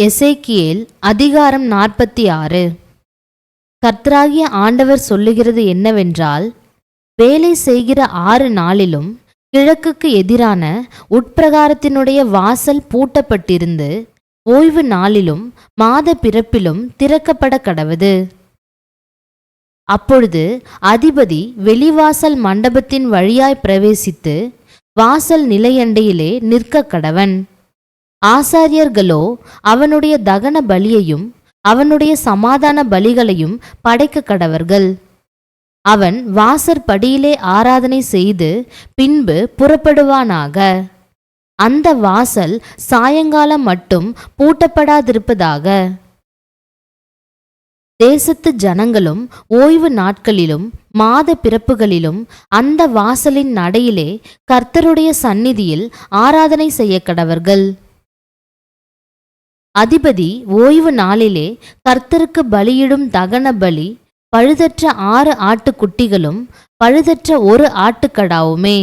எசேக்கியேல் அதிகாரம் நாற்பத்தி ஆறு கர்த்தராகிய ஆண்டவர் சொல்லுகிறது என்னவென்றால் வேலை செய்கிற ஆறு நாளிலும் கிழக்குக்கு எதிரான உட்பிரகாரத்தினுடைய வாசல் பூட்டப்பட்டிருந்து ஓய்வு நாளிலும் மாத பிறப்பிலும் திறக்கப்பட கடவது. அப்பொழுது அதிபதி வெளிவாசல் மண்டபத்தின் வழியாய் பிரவேசித்து வாசல் நிலையண்டையிலே நிற்க கடவன் ஆசாரியர்களோ அவனுடைய தகன பலியையும் அவனுடைய சமாதான பலிகளையும் படைக்க கடவர்கள். அவன் வாசற்படியிலே ஆராதனை செய்து பின்பு புறப்படுவானாக. அந்த வாசல் சாயங்காலம் மட்டும் பூட்டப்படாதிருப்பதாக. தேசத்து ஜனங்களும் ஓய்வு நாட்களிலும் மாத பிறப்புகளிலும் அந்த வாசலின் நடையிலே கர்த்தருடைய சந்நிதியில் ஆராதனை செய்ய கடவர்கள். அதிபதி ஓய்வு நாளிலே கர்த்தருக்கு பலியிடும் தகன பலி பழுதற்ற ஆறு ஆட்டுக்குட்டிகளும் பழுதற்ற ஒரு ஆட்டுக்கடாவுமே.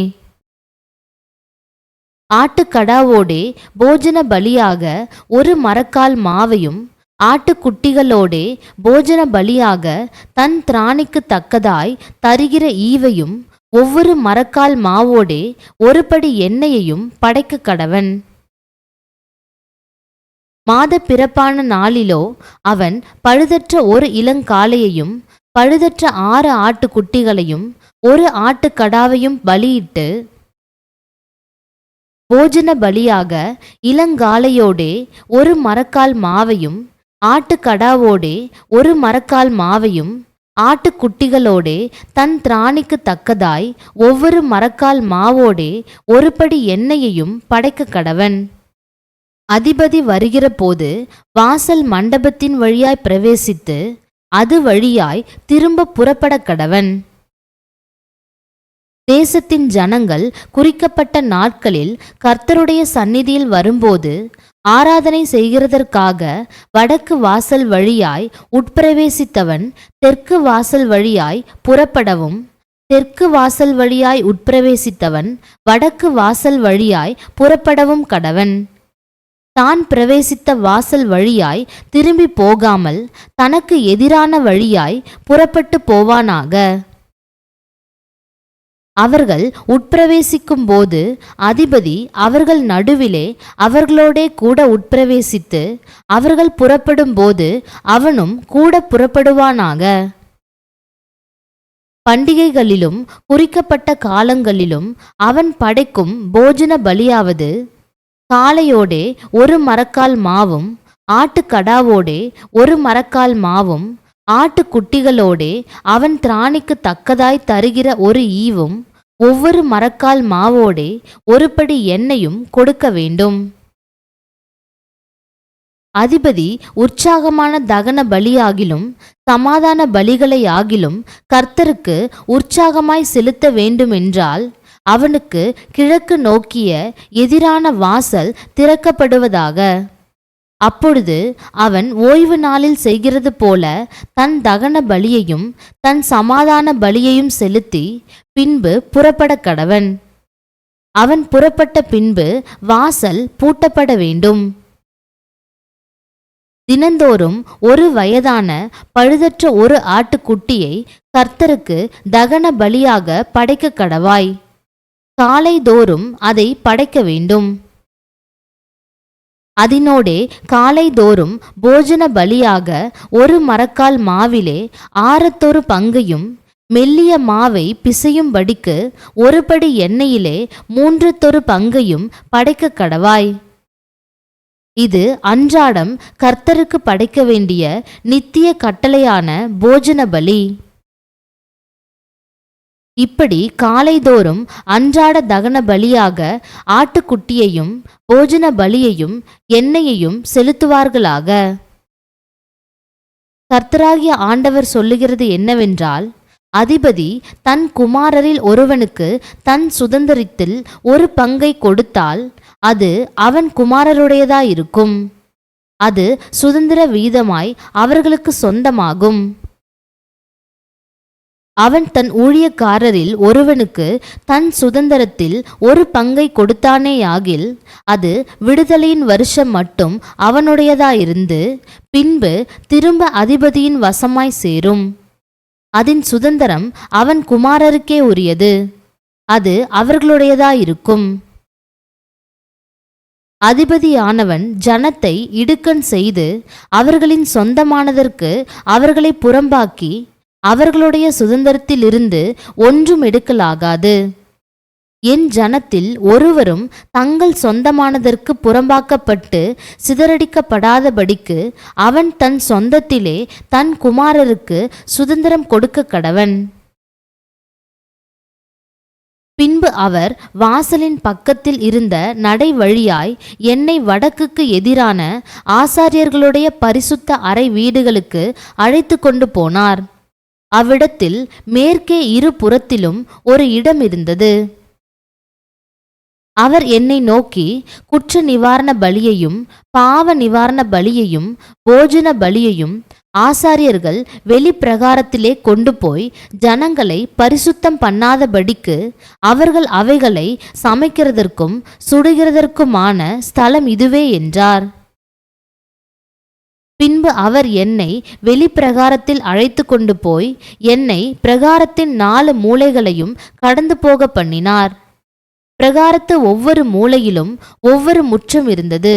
ஆட்டுக்கடாவோடே போஜன பலியாக ஒரு மரக்கால் மாவையும் ஆட்டுக்குட்டிகளோடே போஜன பலியாக தன் திராணிக்கு தக்கதாய் தருகிற ஈவையும் ஒவ்வொரு மரக்கால் மாவோடே ஒருபடி எண்ணெயையும் படைக்க கடவன். மாத பிறப்பான நாளிலோ அவன் பழுதற்ற ஒரு இளங்காளையையும் பழுதற்ற ஆறு ஆட்டுக்குட்டிகளையும் ஒரு ஆட்டுக்கடாவையும் பலியிட்டு போஜன பலியாக இளங்காளையோடே ஒரு மரக்கால் மாவையும் ஆட்டுக்கடாவோடே ஒரு மரக்கால் மாவையும் ஆட்டுக்குட்டிகளோடே தன் திராணிக்கு தக்கதாய் ஒவ்வொரு மரக்கால் மாவோடே ஒருபடி எண்ணெயையும் படைக்க கடவன். அதிபதி வருகிற போது வாசல் மண்டபத்தின் வழியாய் பிரவேசித்து அது வழியாய் திரும்ப புறப்பட கடவன். தேசத்தின் ஜனங்கள் குறிக்கப்பட்ட நாட்களில் கர்த்தருடைய சந்நிதியில் வரும்போது ஆராதனை செய்கிறதற்காக வடக்கு வாசல் வழியாய் உட்பிரவேசித்தவன் தெற்கு வாசல் வழியாய் புறப்படவும் தெற்கு வாசல் வழியாய் உட்பிரவேசித்தவன் வடக்கு வாசல் வழியாய் புறப்படவும் கடவன். தான் பிரவேசித்த வாசல் வழியாய் திரும்பி போகாமல் தனக்கு எதிரான வழியாய் புறப்பட்டு போவானாக. அவர்கள் உட்பிரவேசிக்கும் போது அதிபதி அவர்கள் நடுவிலே அவர்களோடே கூட உட்பிரவேசித்து அவர்கள் புறப்படும் போது அவனும் கூட புறப்படுவானாக. பண்டிகைகளிலும் குறிக்கப்பட்ட காலங்களிலும் அவன் படைக்கும் போஜன பலியாவது காளையோடே ஒரு மரக்கால் மாவும் ஆட்டுக்கடாவோடே ஒரு மரக்கால் மாவும் ஆட்டுக்குட்டிகளோடே அவன் திராணிக்கு தக்கதாய் தருகிற ஒரு ஈவும் ஒவ்வொரு மரக்கால் மாவோடே ஒருபடி எண்ணெயும் கொடுக்க வேண்டும். அதிபதி உற்சாகமான தகன பலியாகிலும் சமாதான பலிகளை ஆகிலும் கர்த்தருக்கு உற்சாகமாய் செலுத்த வேண்டுமென்றால் அவனுக்கு கிழக்கு நோக்கிய எதிரான வாசல் திறக்கப்படுவதாக. அப்பொழுது அவன் ஓய்வு நாளில் செய்கிறது போல தன் தகன பலியையும் தன் சமாதான பலியையும் செலுத்தி பின்பு புறப்பட கடவன். அவன் புறப்பட்ட பின்பு வாசல் பூட்டப்பட வேண்டும். தினந்தோறும் ஒரு வயதான பழுதற்ற ஒரு ஆட்டுக்குட்டியை கர்த்தருக்கு தகன பலியாக படைக்க கடவாய். காலைதோறும் அதை படைக்க வேண்டும். அதனோடே காலைதோறும் போஜன பலியாக ஒரு மரக்கால் மாவிலே ஆரத்தொரு பங்கையும் மெல்லிய மாவை பிசையும்படிக்கு ஒரு படி எண்ணெயிலே மூன்றத்தொரு பங்கையும் படைக்க கடவாய். இது அன்றாடம் கர்த்தருக்கு படைக்க வேண்டிய நித்திய கட்டளையான போஜன பலி. இப்படி காலைதோறும் அன்றாட தகன பலியாக ஆட்டுக்குட்டியையும் போஜன பலியையும் எண்ணெயையும் செலுத்துவார்களாக? கர்த்தராகிய ஆண்டவர் சொல்லுகிறது என்னவென்றால் அதிபதி தன் குமாரரில் ஒருவனுக்கு தன் சுதந்திரத்தில் ஒரு பங்கை கொடுத்தால் அது அவன் குமாரருடையதாயிருக்கும். அது சுதந்திர வீதமாய் அவர்களுக்கு சொந்தமாகும். அவன் தன் ஊழியக்காரரில் ஒருவனுக்கு தன் சுதந்திரத்தில் ஒரு பங்கை கொடுத்தானேயாகில் அது விடுதலையின் வருஷம் மட்டும் அவனுடையதாயிருந்து பின்பு திரும்ப அதிபதியின் வசமாய் சேரும். அதன் சுதந்திரம் அவன் குமாரருக்கே உரியது. அது அவர்களுடையதாயிருக்கும். அதிபதியானவன் ஜனத்தை இடுக்கண் செய்து அவர்களின் சொந்தமானதற்கு அவர்களை புறம்பாக்கி அவர்களுடைய சுதந்திரத்திலிருந்து ஒன்றும் எடுக்கலாகாது. என் ஜனத்தில் ஒருவரும் தங்கள் சொந்தமானதற்கு புறம்பாக்கப்பட்டு சிதறடிக்கப்படாதபடிக்கு அவன் தன் சொந்தத்திலே தன் குமாரருக்கு சுதந்திரம் கொடுக்க கடவன். பின்பு அவர் வாசலின் பக்கத்தில் இருந்த நடை வழியாய் என்னை வடக்குக்கு எதிரான ஆசாரியர்களுடைய பரிசுத்த அறை வீடுகளுக்கு அழைத்து கொண்டு போனார். அவ்விடத்தில் மேற்கே இரு புறத்திலும் ஒரு இடம் இருந்தது. அவர் என்னை நோக்கி குற்ற நிவாரண பலியையும் பாவ நிவாரண பலியையும் போஜன பலியையும் ஆசாரியர்கள் வெளிப்பிரகாரத்திலே கொண்டு போய் ஜனங்களை பரிசுத்தம் பண்ணாதபடிக்கு அவர்கள் அவைகளை சமைக்கிறதற்கும் சுடுகிறதற்குமான ஸ்தலம் இதுவே என்றார். பின்பு அவர் என்னை வெளிப்பிரகாரத்தில் அழைத்து கொண்டு போய் என்னை பிரகாரத்தின் நாலு மூலைகளையும் கடந்து போக பண்ணினார். பிரகாரத்து ஒவ்வொரு மூலையிலும் ஒவ்வொரு முற்றம் இருந்தது.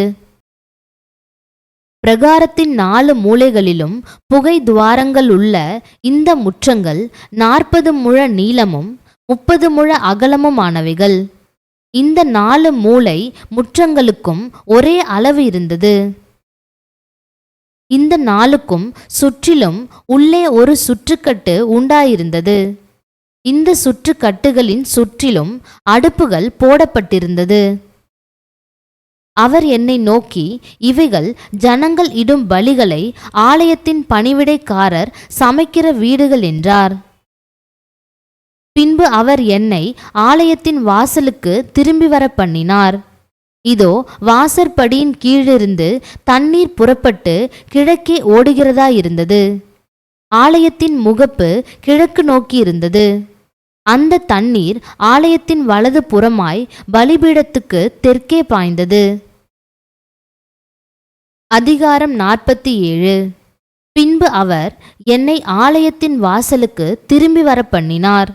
பிரகாரத்தின் நாலு மூலைகளிலும் புகை துவாரங்கள் உள்ள இந்த முற்றங்கள் நாற்பது முழ நீளமும் முப்பது முழ அகலமுமானவைகள். இந்த நாலு மூலை முற்றங்களுக்கும் ஒரே அளவு இருந்தது. இந்த நாளுக்கும் சுற்றிலும் உள்ளே ஒரு சுற்றுக்கட்டு உண்டாயிருந்தது. இந்த சுற்றுக்கட்டுகளின் சுற்றிலும் அடுப்புகள் போடப்பட்டிருந்தது. அவர் என்னை நோக்கி இவைகள் ஜனங்கள் இடும் பலிகளை ஆலயத்தின் பணிவிடைக்காரர் சமைக்கிற வீடுகள் என்றார். பின்பு அவர் என்னை ஆலயத்தின் வாசலுக்கு திரும்பி வர பண்ணினார் இதோ வாசற்படியின் கீழிருந்து தண்ணீர் புறப்பட்டு கிழக்கே ஓடுகிறதா இருந்தது. ஆலயத்தின் முகப்பு கிழக்கு நோக்கி இருந்தது. அந்த தண்ணீர் ஆலயத்தின் வலது புறமாய் பலிபீடத்துக்கு தெற்கே பாய்ந்தது. அதிகாரம் நாற்பத்தி ஏழு. பின்பு அவர் என்னை ஆலயத்தின் வாசலுக்கு திரும்பி வர பண்ணினார்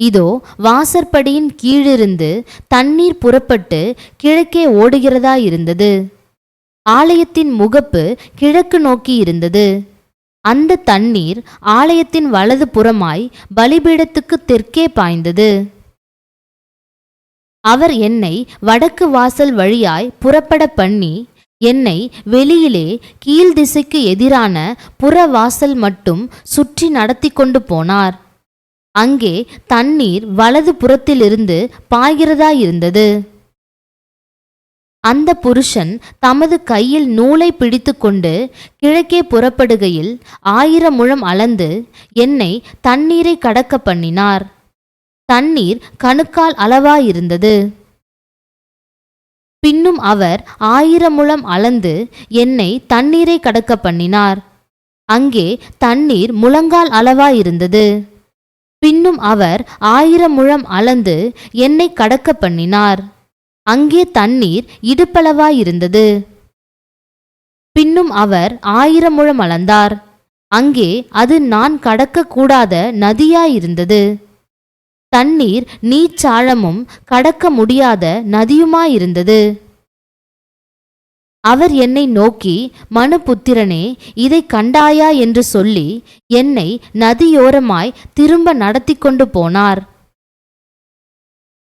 இதோ வாசற்படியின் கீழிருந்து தண்ணீர் புறப்பட்டு கிழக்கே ஓடுகிறதா இருந்தது. ஆலயத்தின் முகப்பு கிழக்கு நோக்கி இருந்தது. அந்த தண்ணீர் ஆலயத்தின் வலது புறமாய் பலிபீடத்துக்கு தெற்கே பாய்ந்தது. அவர் என்னை வடக்கு வாசல் வழியாய் புறப்பட பண்ணி என்னை வெளியிலே கீழ் திசைக்கு எதிரான புற வாசல் மட்டும் சுற்றி நடத்தி கொண்டு போனார். அங்கே தண்ணீர் வலது புறத்திலிருந்து பாய்கிறதா இருந்தது. அந்த புருஷன் தமது கையில் நூலை பிடித்துக்கொண்டு கிழக்கே புறப்படுகையில் ஆயிரம் முழம் அளந்து என்னை தண்ணீரை கடக்க பண்ணினார். தண்ணீர் கணுக்கால் அளவாயிருந்தது பின்னும் அவர் ஆயிரம் முழம் அளந்து என்னை தண்ணீரை கடக்க பண்ணினார். அங்கே தண்ணீர் முழங்கால் அளவாயிருந்தது பின்னும் அவர் ஆயிரம் முழம் அளந்து என்னை கடக்க பண்ணினார் அங்கே தண்ணீர் இடுப்பளவாயிருந்தது. பின்னும் அவர் ஆயிரம் முழம் அளந்தார். அங்கே அது நான் கடக்கக்கூடாத நதியாயிருந்தது. தண்ணீர் நீச்சாழமும் கடக்க முடியாத நதியுமாயிருந்தது. அவர் என்னை நோக்கி மனுபுத்திரனே இதை கண்டாயா? என்று சொல்லி என்னை நதியோரமாய் திரும்ப நடத்தி கொண்டு போனார்.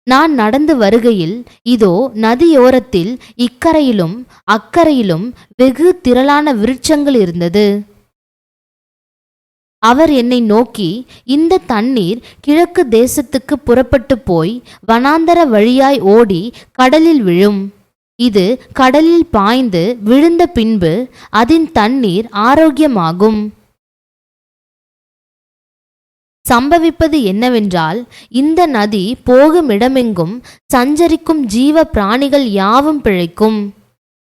நான் நடந்து வருகையில் இதோ நதியோரத்தில் இக்கரையிலும் அக்கரையிலும் வெகு திரளான விருட்சங்கள் இருந்தது. அவர் என்னை நோக்கி இந்த தண்ணீர் கிழக்கு தேசத்துக்கு புறப்பட்டு போய் வனாந்தர வழியாய் ஓடி கடலில் விழும். இது கடலில் பாய்ந்து விழுந்த பின்பு அதன் தண்ணீர் ஆரோக்கியமாகும். சம்பவிப்பது என்னவென்றால் இந்த நதி போகும் இடமெங்கும் சஞ்சரிக்கும் ஜீவ பிராணிகள் யாவும் பிழைக்கும்.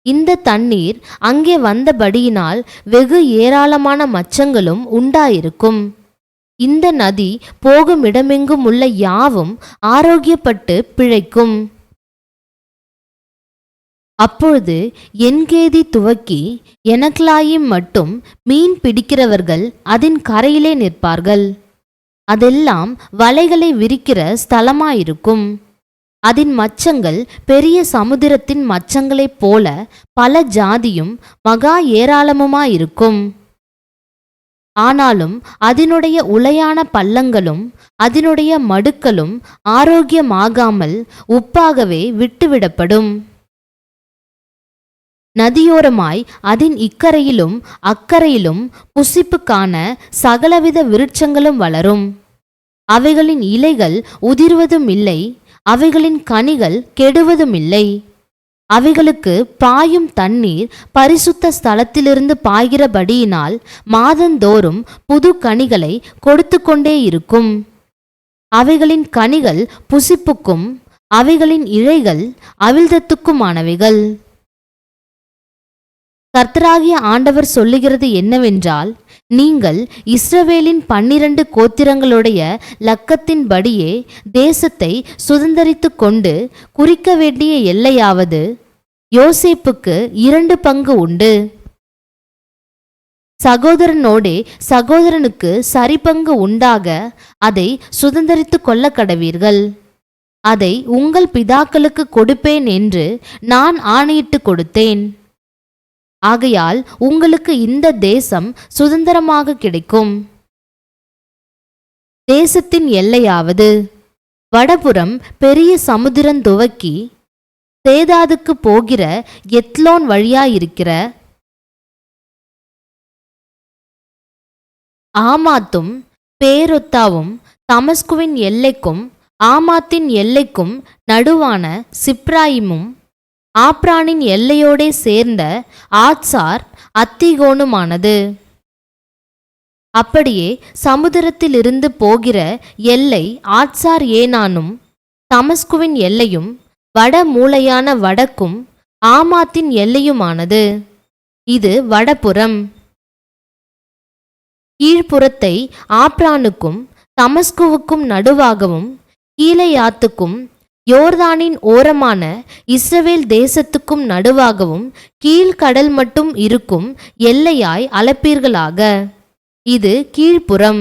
இந்த தண்ணீர் அங்கே வந்தபடியினால் வெகு ஏராளமான மச்சங்களும் உண்டாயிருக்கும். இந்த நதி போகும் இடமெங்கும் உள்ள யாவும் ஆரோக்கியப்பட்டு பிழைக்கும். அப்பொழுது என்கேதி துவக்கி எனக்லாயிம் மட்டும் மீன் பிடிக்கிறவர்கள் அதன் கரையிலே நிற்பார்கள். அதெல்லாம் வலைகளை விரிக்கிற ஸ்தலமாயிருக்கும். அதன் மச்சங்கள் பெரிய சமுத்திரத்தின் மச்சங்களைப் போல பல ஜாதியும் மகா ஏராளமுமாயிருக்கும். ஆனாலும் அதனுடைய உளையான பள்ளங்களும் அதனுடைய மடுக்களும் ஆரோக்கியமாகாமல் உப்பாகவே விட்டுவிடப்படும். நதியோரமாய் அதன் இக்கரையிலும் அக்கரையிலும் புசிப்புக்கான சகலவித விருட்சங்களும் வளரும். அவைகளின் இலைகள் உதிர்வதும் இல்லை அவைகளின் கனிகள் கெடுவதும் இல்லை அவைகளுக்கு பாயும் தண்ணீர் பரிசுத்த ஸ்தலத்திலிருந்து பாய்கிறபடியினால் மாதந்தோறும் புது கனிகளை கொடுத்து கொண்டே இருக்கும். அவைகளின் கனிகள் புசிப்புக்கும் அவைகளின் இழைகள் அவிழ்தத்துக்குமானவைகள். கர்த்தராகிய ஆண்டவர் சொல்லுகிறது என்னவென்றால் நீங்கள் இஸ்ரவேலின் பன்னிரண்டு கோத்திரங்களுடைய லக்கத்தின்படியே தேசத்தை சுதந்திரித்து கொண்டு குறிக்க வேண்டிய எல்லையாவது யோசேப்புக்கு இரண்டு பங்கு உண்டு. சகோதரனோடே சகோதரனுக்கு சரிபங்கு உண்டாக அதை சுதந்திரித்து கொள்ள கடவீர்கள் அதை உங்கள் பிதாக்களுக்கு கொடுப்பேன் என்று நான் ஆணையிட்டு கொடுத்தேன். ஆகையால் உங்களுக்கு இந்த தேசம் சுதந்திரமாக கிடைக்கும். தேசத்தின் எல்லையாவது வடபுறம் பெரிய சமுத்திரம் துவக்கி சேதாதுக்கு போகிற எத்லோன் வழியாயிருக்கிற ஆமாத்தும் பேரொத்தாவும் தமஸ்குவின் எல்லைக்கும் ஆமாத்தின் எல்லைக்கும் நடுவான சிப்ராயிமும் ஆப்ரானின் எல்லையோடே சேர்ந்த ஆட்சார் அத்திகோணுமானது அப்படியே சமுத்திரத்திலிருந்து போகிற எல்லை ஆட்சார் ஏனானும் தமஸ்குவின் எல்லையும் வட மூலையான வடக்கும் ஆமாத்தின் எல்லையுமானது. இது வடபுறம். கீழ்ப்புறத்தை ஆப்ரானுக்கும் தமஸ்குவுக்கும் நடுவாகவும் கீழையாத்துக்கும் யோர்தானின் ஓரமான இஸ்ரவேல் தேசத்துக்கும் நடுவாகவும் கீழ்கடல் மட்டும் இருக்கும் எல்லையாய் அளப்பீர்களாக. இது கீழ்ப்புறம்.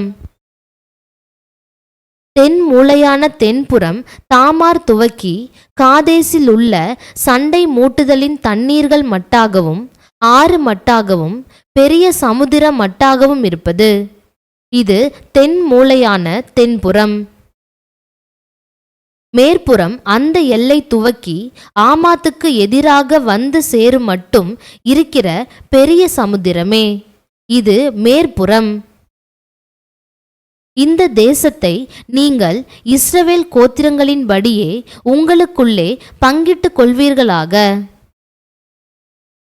தென் மூலையான தென்புறம் தாமார் துவக்கி காதேசில் உள்ள சண்டை மூட்டுதலின் தண்ணீர்கள் மட்டாகவும் ஆறு மட்டாகவும் பெரிய சமுத்திர மட்டாகவும் இருப்பது. இது தென் மூலையான தென்புறம். மேற்புறம் அந்த எல்லை துவக்கி ஆமாத்துக்கு எதிராக வந்து சேரும் மட்டும் இருக்கிற பெரிய சமுத்திரமே. இது மேற்புறம். இந்த தேசத்தை நீங்கள் இஸ்ரவேல் கோத்திரங்களின்படியே உங்களுக்குள்ளே பங்கிட்டுக் கொள்வீர்களாக.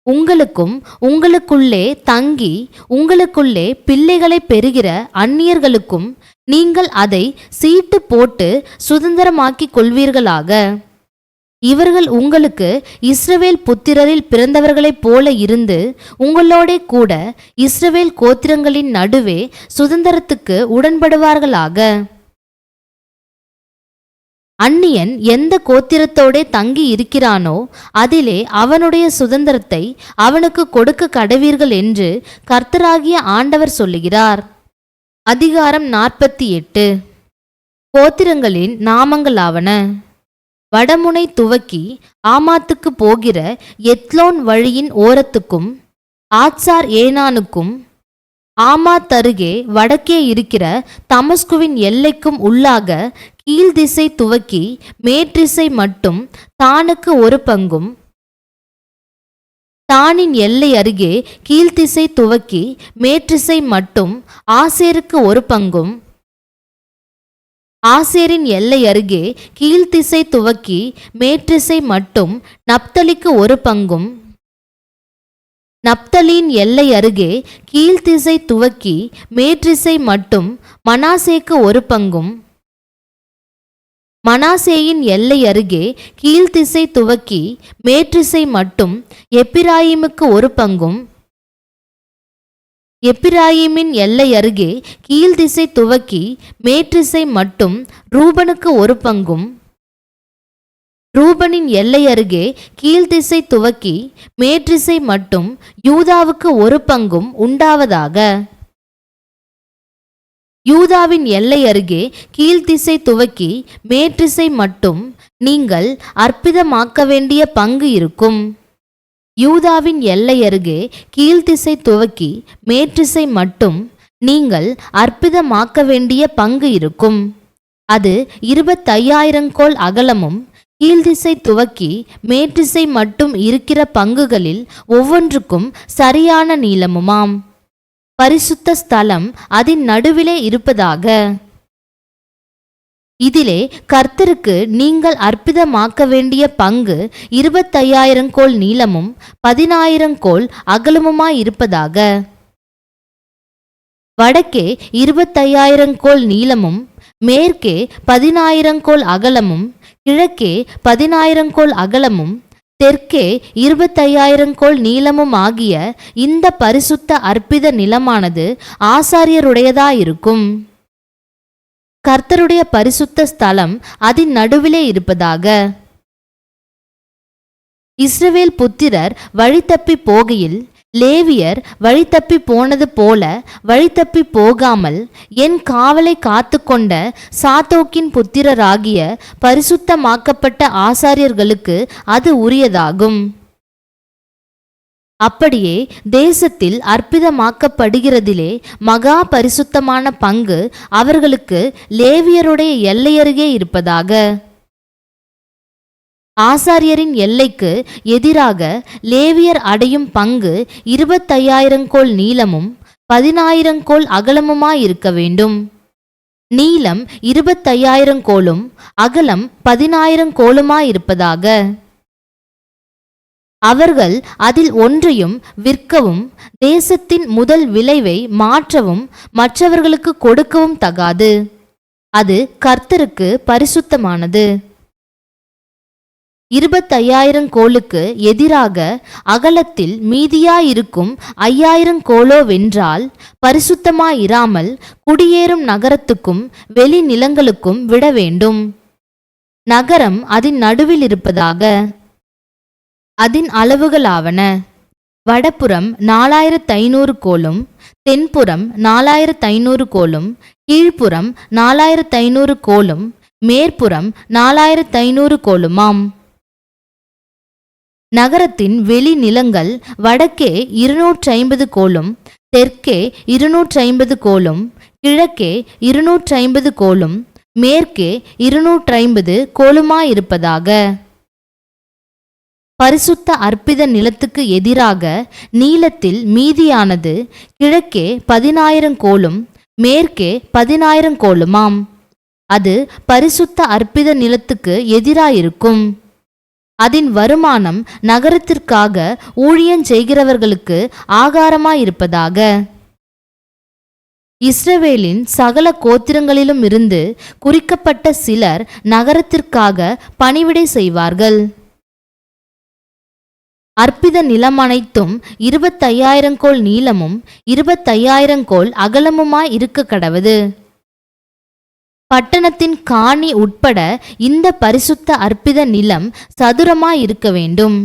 உங்களுக்கும் உங்களுக்குள்ளே தங்கி உங்களுக்குள்ளே பிள்ளைகளை பெறுகிற அந்நியர்களுக்கும் நீங்கள் அதை சீட்டு போட்டு சுதந்திரமாக்கிக் கொள்வீர்களாக. இவர்கள் உங்களுக்கு இஸ்ரவேல் புத்திரரில் பிறந்தவர்களைப் போல இருந்து உங்களோடே கூட இஸ்ரவேல் கோத்திரங்களின் நடுவே சுதந்திரத்துக்கு உடன்படுவார்களாக. அந்நியன் எந்த கோத்திரத்தோடே தங்கி இருக்கிறானோ அதிலே அவனுடைய சுதந்திரத்தை அவனுக்கு கொடுக்க கடவீர்கள் என்று கர்த்தராகிய ஆண்டவர் சொல்லுகிறார். அதிகாரம் நாற்பத்தி எட்டு. கோத்திரங்களின் நாமங்களாவன. வடமுனை துவக்கி ஆமாத்துக்கு போகிற எத்லோன் வழியின் ஓரத்துக்கும் ஆட்சார் ஏனானுக்கும் ஆமாத் அருகே வடக்கே இருக்கிற தமஸ்குவின் எல்லைக்கும் உள்ளாக கீழ்திசை துவக்கி மேற்றிசை மட்டும் தானுக்கு ஒரு பங்கும் தானின் எல்லை அருகே கீழ்த்திசை துவக்கி மேற்றிசை மட்டும் ஆசேருக்கு ஒரு பங்கும். ஆசேரின் எல்லை அருகே கீழ்த்திசை துவக்கி மேற்றிசை மட்டும் நப்தலிக்கு ஒரு பங்கும். நப்தலியின் எல்லை அருகே கீழ்த்திசை துவக்கி மேற்றிசை மட்டும் மனாசேக்கு ஒரு பங்கும். மனாசேயின் எல்லை அருகே கீழ்த்திசை துவக்கி மேற்றிசை மட்டும் எப்பிராயிமுக்கு ஒரு பங்கும். எப்பிராயிமின் எல்லை அருகே கீழ்திசை துவக்கி மேற்றிசை மட்டும் ரூபனுக்கு ஒரு பங்கும். ரூபனின் எல்லை அருகே கீழ்திசை துவக்கி மேற்றிசை மட்டும் யூதாவுக்கு ஒரு பங்கும் உண்டாவதாக. யூதாவின் எல்லை அருகே கீழ்த்திசை துவக்கி மேற்றிசை மட்டும் நீங்கள் அற்பிதமாக்க வேண்டிய பங்கு இருக்கும். யூதாவின் எல்லை அருகே கீழ்த்திசை துவக்கி மேற்றிசை மட்டும் நீங்கள் அற்பிதமாக்க வேண்டிய பங்கு இருக்கும். அது இருபத்தையாயிரம் கோல் அகலமும் கீழ்திசை துவக்கி மேற்றிசை மட்டும் இருக்கிற பங்குகளில் ஒவ்வொன்றுக்கும் சரியான நீளமுமாம். பரிசுத்த ஸ்தலம் அதன் நடுவிலே இருப்பதாக. இதிலே கர்த்தருக்கு நீங்கள் அற்புதமாக்க வேண்டிய பங்கு இருபத்தையாயிரம் கோல் நீளமும் பதினாயிரம் கோல் அகலமுமாயிருப்பதாக வடக்கே இருபத்தையாயிரம் கோல் நீளமும் மேற்கே பதினாயிரம் கோல் அகலமும் கிழக்கே பதினாயிரம் கோல் அகலமும் தெற்கே இருபத்தையாயிரம் கோல் நீளமும் ஆகிய இந்த பரிசுத்த அற்பித நிலமானது ஆசாரியருடையதாயிருக்கும். கர்த்தருடைய பரிசுத்த ஸ்தலம் அதன் நடுவிலே இருப்பதாக. இஸ்ரவேல் புத்திரர் வழி தப்பி போகையில் லேவியர் வழி போனது போல வழி போகாமல் என் காவலை காத்து கொண்ட சாத்தோக்கின் புத்திரராகிய பரிசுத்தமாக்கப்பட்ட ஆசாரியர்களுக்கு அது உரியதாகும். அப்படியே தேசத்தில் அற்புதமாக்கப்படுகிறதிலே மகா பரிசுத்தமான பங்கு அவர்களுக்கு லேவியருடைய எல்லையருகே இருப்பதாக. ஆசாரியரின் எல்லைக்கு எதிராக லேவியர் அடையும் பங்கு இருபத்தையாயிரங்கோல் நீளமும் பதினாயிரங்கோல் அகலமுமாயிருக்க வேண்டும். நீளம் இருபத்தையாயிரங்கோலும் அகலம் பதினாயிரங்கோலுமாயிருப்பதாக அவர்கள் அதில் ஒன்றையும் விற்கவும் தேசத்தின் முதல் விளைவை மாற்றவும் மற்றவர்களுக்கு கொடுக்கவும் தகாது. அது கர்த்தருக்கு பரிசுத்தமானது. இருபத்தையாயிரம் கோலுக்கு எதிராக அகலத்தில் மீதியாயிருக்கும் ஐயாயிரம் கோலோ வென்றால் பரிசுத்தமாயிராமல் குடியேறும் நகரத்துக்கும் வெளி நிலங்களுக்கும் விட வேண்டும். நகரம் அதன் நடுவில் இருப்பதாக அதன் அளவுகளாவன. வடபுறம் நாலாயிரத்து ஐநூறு கோலும் தென்புறம் நாலாயிரத்து ஐநூறு கோலும் கீழ்ப்புறம் நாலாயிரத்து ஐநூறு கோலும் மேற்புறம் நாலாயிரத்து ஐநூறு கோலுமாம். நகரத்தின் வெளிநிலங்கள் வடக்கே இருநூற்றி ஐம்பது கோலும் தெற்கே இருநூற்றி ஐம்பது கோலும் கிழக்கே இருநூற்றி ஐம்பது கோலும் மேற்கே இருநூற்றி ஐம்பது கோலுமாயிருப்பதாக. பரிசுத்த அற்பித நிலத்துக்கு எதிராக நீளத்தில் மீதியானது கிழக்கே பதினாயிரம் கோலும் மேற்கே பதினாயிரம் கோலுமாம். அது பரிசுத்த அற்பித நிலத்துக்கு எதிராயிருக்கும். அதன் வருமானம் நகரத்திற்காக ஊழியம் செய்கிறவர்களுக்கு ஆகாரமாயிருப்பதாக. இஸ்ரவேலின் சகல கோத்திரங்களிலும் இருந்து குறிக்கப்பட்ட சிலர் நகரத்திற்காக பணிவிடை செய்வார்கள். அற்பித நிலம் அனைத்தும் இருபத்தையாயிரம் கோல் நீளமும் இருபத்தையாயிரம் கோல் அகலமுமாய் இருக்க கடவது. பட்டணத்தின் காணி உட்பட இந்த பரிசுத்த அற்பித நிலம் சதுரமாயிருக்க வேண்டும்.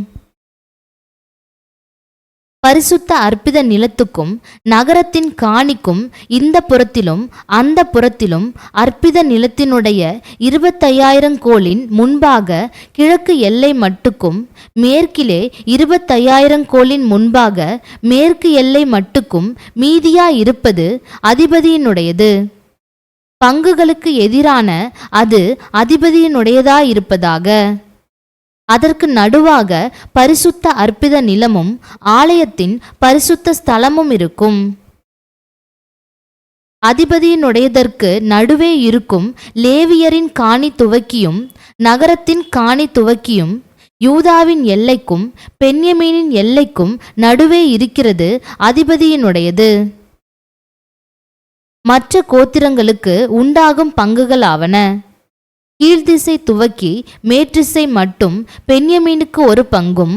பரிசுத்த அற்பித நிலத்துக்கும் நகரத்தின் காணிக்கும் இந்த புறத்திலும் அந்த புறத்திலும் அற்பித நிலத்தினுடைய இருபத்தையாயிரம் கோலின் முன்பாக கிழக்கு எல்லை மட்டுக்கும் மேற்கிலே இருபத்தையாயிரம் கோலின் முன்பாக மேற்கு எல்லை மட்டுக்கும் மீதியாயிருப்பது அதிபதியினுடையது. பங்குகளுக்கு எதிரான அது அதிபதியினுடையதாயிருப்பதாக. அதற்கு நடுவாக பரிசுத்த அற்பித நிலமும் ஆலயத்தின் பரிசுத்த ஸ்தலமும் இருக்கும். அதிபதியினுடையதற்கு நடுவே இருக்கும் லேவியரின் காணி துவக்கியும் நகரத்தின் காணி துவக்கியும் யூதாவின் எல்லைக்கும் பென்யமீனின் எல்லைக்கும் நடுவே இருக்கிறது அதிபதியினுடையது. மற்ற கோத்திரங்களுக்கு உண்டாகும் பங்குகளாவன. கீழ்திசை துவக்கி மேற்றிசை மட்டும் பென்யமீனுக்கு ஒரு பங்கும்.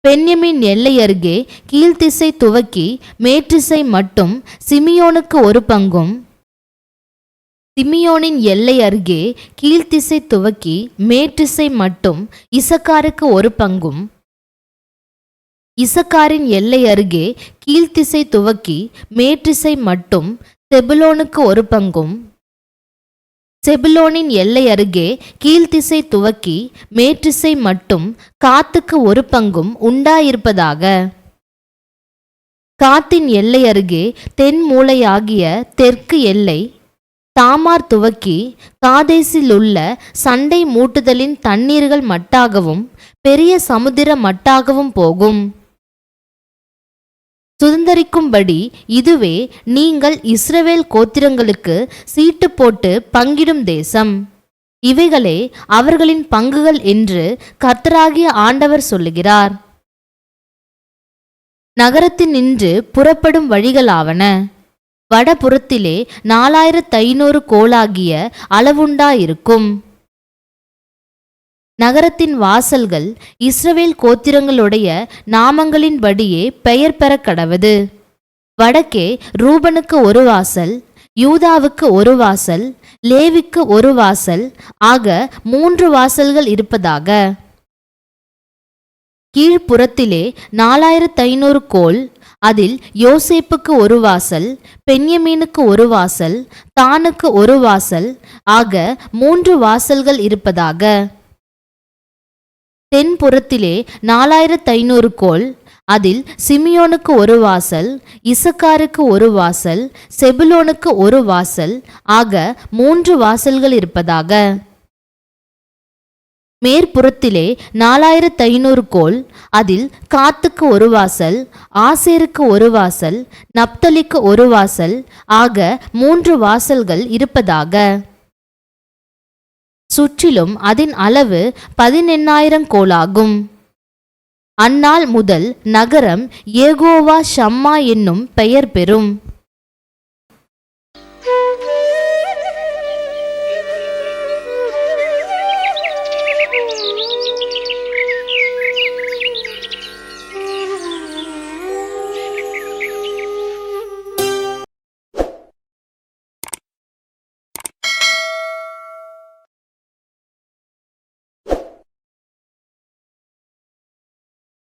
பென்யமின் எல்லை அருகே கீழ்த்திசை துவக்கி மேற்றிசை மட்டும் சிமியோனுக்கு ஒரு பங்கும். சிமியோனின் எல்லை அருகே கீழ்த்திசை துவக்கி மேற்றிசை மட்டும் இசக்காருக்கு ஒரு பங்கும். இசக்காரின் எல்லை அருகே கீழ்த்திசை துவக்கி மேற்றிசை மட்டும் செபுலோனுக்கு ஒரு பங்கும். செபுலோனின் எல்லை அருகே கீழ்த்திசை துவக்கி மேற்றிசை மட்டும் காத்துக்கு ஒரு பங்கும் உண்டாயிருப்பதாக. காத்தின் எல்லை அருகே தென் மூலையாகிய தெற்கு எல்லை தாமார் துவக்கி காதேசில் உள்ள சண்டை மூட்டுதலின் தண்ணீர்கள் மட்டாகவும் பெரிய சமுத்திர மட்டாகவும் போகும். சுதந்தரிக்கும்படி இதுவே நீங்கள் இஸ்ரவேல் கோத்திரங்களுக்கு சீட்டு போட்டு பங்கிடும் தேசம். இவைகளே அவர்களின் பங்குகள் என்று கர்த்தராகிய ஆண்டவர் சொல்லுகிறார். நகரத்தின் நின்று புறப்படும் வழிகளாவன. வடபுறத்திலே நாலாயிரத்து ஐநூறு கோலாகிய அளவுண்டாயிருக்கும். நகரத்தின் வாசல்கள் இஸ்ரவேல் கோத்திரங்களுடைய நாமங்களின்படியே பெயர் பெற கடவது. வடக்கே ரூபனுக்கு ஒரு வாசல் யூதாவுக்கு ஒரு வாசல் லேவிக்கு ஒரு வாசல் ஆக மூன்று வாசல்கள் இருப்பதாக. கீழ்ப்புறத்திலே நாலாயிரத்து ஐநூறு கோல் அதில் யோசேப்புக்கு ஒரு வாசல் பென்யமீனுக்கு ஒரு வாசல் தானுக்கு ஒரு வாசல் ஆக மூன்று வாசல்கள் இருப்பதாக. தென்புறத்திலே நாலாயிரத்து ஐநூறு கோல் அதில் சிமியோனுக்கு ஒரு வாசல் இசக்காருக்கு ஒரு வாசல் செபுலோனுக்கு ஒரு வாசல் ஆக மூன்று வாசல்கள் இருப்பதாக. மேற்புறத்திலே நாலாயிரத்து ஐநூறு கோல் அதில் காத்துக்கு ஒரு வாசல் ஆசேருக்கு ஒரு வாசல் நப்தலிக்கு ஒரு வாசல் ஆக மூன்று வாசல்கள் இருப்பதாக. சுற்றிலும் அதன் அளவு பதினெண்ணாயிரம் கோலாகும். அந்நாள் முதல் நகரம் ஏகோவா ஷம்மா என்னும் பெயர் பெறும்.